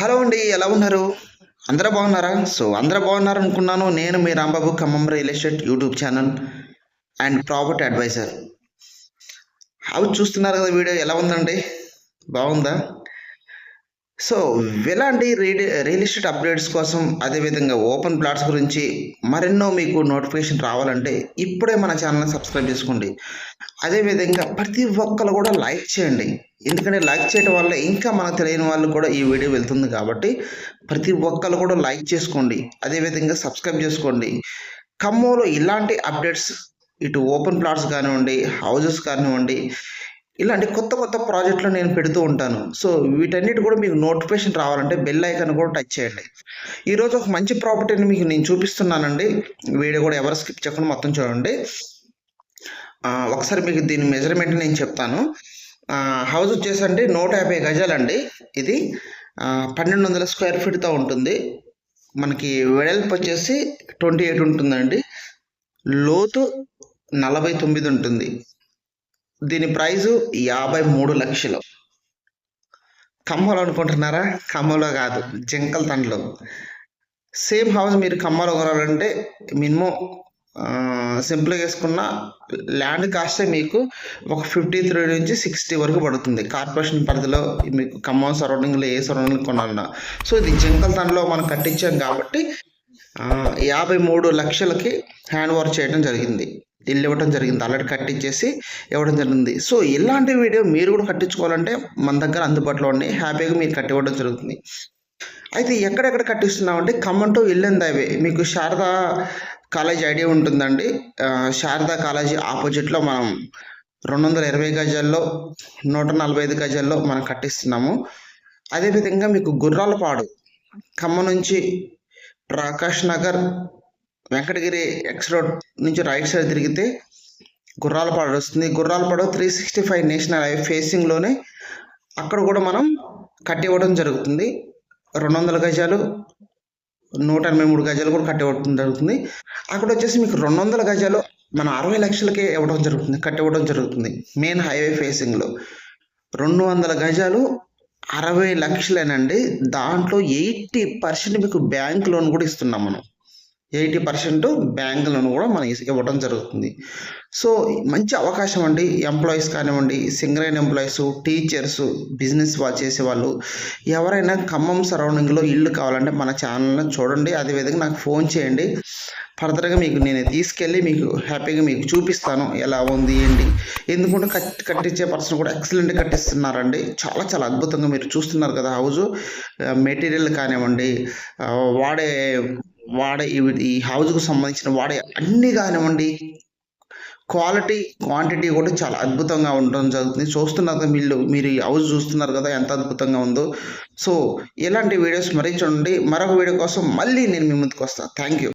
Hello అండి ఎలా ఉన్నారు? అందరూ బాగున్నారా? సో అందరూ బాగున్నారు అనుకున్నాను నేను మీ Rambabu Khammam real estate YouTube channel and property advisor. అవి చూస్తున్నారు కదా వీడియో ఎలా ఉందండి? బాగుందా? సో ఎలాంటి రియల్ రియల్ ఎస్టేట్ అప్డేట్స్ కోసం? అదేవిధంగా ఓపెన్ ప్లాట్స్ గురించి మరెన్నో మీకు నోటిఫికేషన్ రావాలంటే ఇప్పుడే మన ఛానల్ సబ్స్క్రైబ్ చేసుకోండి. అదేవిధంగా ప్రతి ఒక్కరు కూడా లైక్ చేయండి. ఎందుకంటే లైక్ చేయడం వల్ల ఇంకా మనకు తెలియని వాళ్ళు కూడా ఈ వీడియో వెళ్తుంది కాబట్టి ప్రతి ఒక్కరు కూడా లైక్ చేసుకోండి. అదేవిధంగా సబ్స్క్రైబ్ చేసుకోండి. ఖమ్మంలో ఇలాంటి అప్డేట్స్ ఇటు ఓపెన్ ప్లాట్స్ కానివ్వండి హౌజెస్ కానివ్వండి ఇలాంటి కొత్త కొత్త ప్రాజెక్టులు నేను పెడుతూ ఉంటాను. సో వీటన్నిటి కూడా మీకు నోటిఫికేషన్ రావాలంటే బెల్ ఐకాన్ కూడా టచ్ చేయండి. ఈరోజు ఒక మంచి ప్రాపర్టీని మీకు నేను చూపిస్తున్నానండి. వీడియో కూడా ఎవరు స్కిప్ చేయకుండా మొత్తం చూడండి. ఒకసారి మీకు దీని మెజర్మెంట్ నేను చెప్తాను. హౌస్ హౌస్ వచ్చేసండి నూట యాభై గజాలండి ఇది. పన్నెండు వందల స్క్వేర్ ఫీట్తో ఉంటుంది. మనకి వెడల్పు వచ్చేసి ట్వంటీ ఎయిట్ ఉంటుందండి. లోతు నలభై తొమ్మిది ఉంటుంది. దీని ప్రైజు యాభై మూడు లక్షలు. ఖమ్మంలో అనుకుంటున్నారా? ఖమ్మంలో కాదు జింకల్ తండ్లో. సేమ్ హౌస్ మీరు ఖమ్మంలో కొనాలంటే మినిమం సింపుల్గా వేసుకున్న ల్యాండ్ కాస్టే మీకు ఒక ఫిఫ్టీ త్రీ నుంచి సిక్స్టీ వరకు పడుతుంది. కార్పొరేషన్ పరిధిలో మీకు ఖమ్మం సరౌండింగ్లో ఏ సరౌండింగ్ కొనాలన్నా. సో ఇది జింకల్ తనలో మనం కట్టించాం కాబట్టి యాభై మూడు లక్షలకి హ్యాండ్ ఓవర్ చేయడం జరిగింది. ఇల్లు ఇవ్వడం జరిగింది. ఆల్రెడీ కట్టించేసి ఇవ్వడం జరిగింది. సో ఇలాంటి వీడియో మీరు కూడా కట్టించుకోవాలంటే మన దగ్గర అందుబాటులో ఉన్నాయి. హ్యాపీగా మీరు కట్టివ్వడం జరుగుతుంది. అయితే ఎక్కడెక్కడ కట్టిస్తున్నామంటే ఖమ్మం టు ఇల్లెంద హైవే మీకు శారదా కాలేజ్ ఐడియా ఉంటుందండి. శారదా కాలేజీ ఆపోజిట్లో మనం రెండు వందల ఇరవై గజాల్లో నూట నలభై ఐదు గజాల్లో మనం కట్టిస్తున్నాము. అదేవిధంగా మీకు గుర్రాలపాడు ఖమ్మం నుంచి ప్రకాష్ నగర్ వెంకటగిరి ఎక్స్ రోడ్ నుంచి రైట్ సైడ్ తిరిగితే గుర్రాలపాడు వస్తుంది. Gurralapadu three sixty five national highway ఫేసింగ్లోనే అక్కడ కూడా మనం కట్టివ్వడం జరుగుతుంది. రెండు వందల గజాలు నూట ఎనభై మూడు గజాలు కూడా కట్టివ్వడం జరుగుతుంది. అక్కడ వచ్చేసి మీకు రెండు వందల గజాలు మనం అరవై లక్షలకే ఇవ్వడం జరుగుతుంది కట్టివ్వడం జరుగుతుంది మెయిన్ హైవే ఫేసింగ్లో రెండు వందల గజాలు అరవై లక్షలేనండి. దాంట్లో ఎయిటీ పర్సెంట్ మీకు బ్యాంక్ లోన్ కూడా ఇస్తున్నాం మనం. ఎయిటీ పర్సెంట్ బ్యాంకులను కూడా మనం ఇవ్వడం జరుగుతుంది. సో మంచి అవకాశం అండి. ఎంప్లాయీస్ కానివ్వండి సింగరైన్ ఎంప్లాయీస్ టీచర్స్ బిజినెస్ వాళ్ళు ఎవరైనా ఖమ్మం సరౌండింగ్లో ఇల్లు కావాలంటే మన ఛానల్ని చూడండి. అదేవిధంగా నాకు ఫోన్ చేయండి. ఫర్దర్గా మీకు నేను తీసుకెళ్ళి మీకు హ్యాపీగా మీకు చూపిస్తాను ఎలా ఉంది ఏంటి. ఎందుకంటే కట్ కట్టించే పర్సన్ కూడా ఎక్సలెంట్ కట్టిస్తున్నారండి. చాలా చాలా అద్భుతంగా మీరు చూస్తున్నారు కదా హౌస్ మెటీరియల్ కానివ్వండి వాడే వాడే ఈ హౌస్కు సంబంధించిన వాడే అన్నీ కానివ్వండి క్వాలిటీ క్వాంటిటీ కూడా చాలా అద్భుతంగా ఉండడం జరుగుతుంది. చూస్తున్నారు కదా మీరు మీరు ఈ హౌస్ చూస్తున్నారు కదా ఎంత అద్భుతంగా ఉందో. సో ఇలాంటి వీడియోస్ మరీ చూడండి. మరొక వీడియో కోసం మళ్ళీ నేను మీ ముందుకు వస్తాను థ్యాంక్ యూ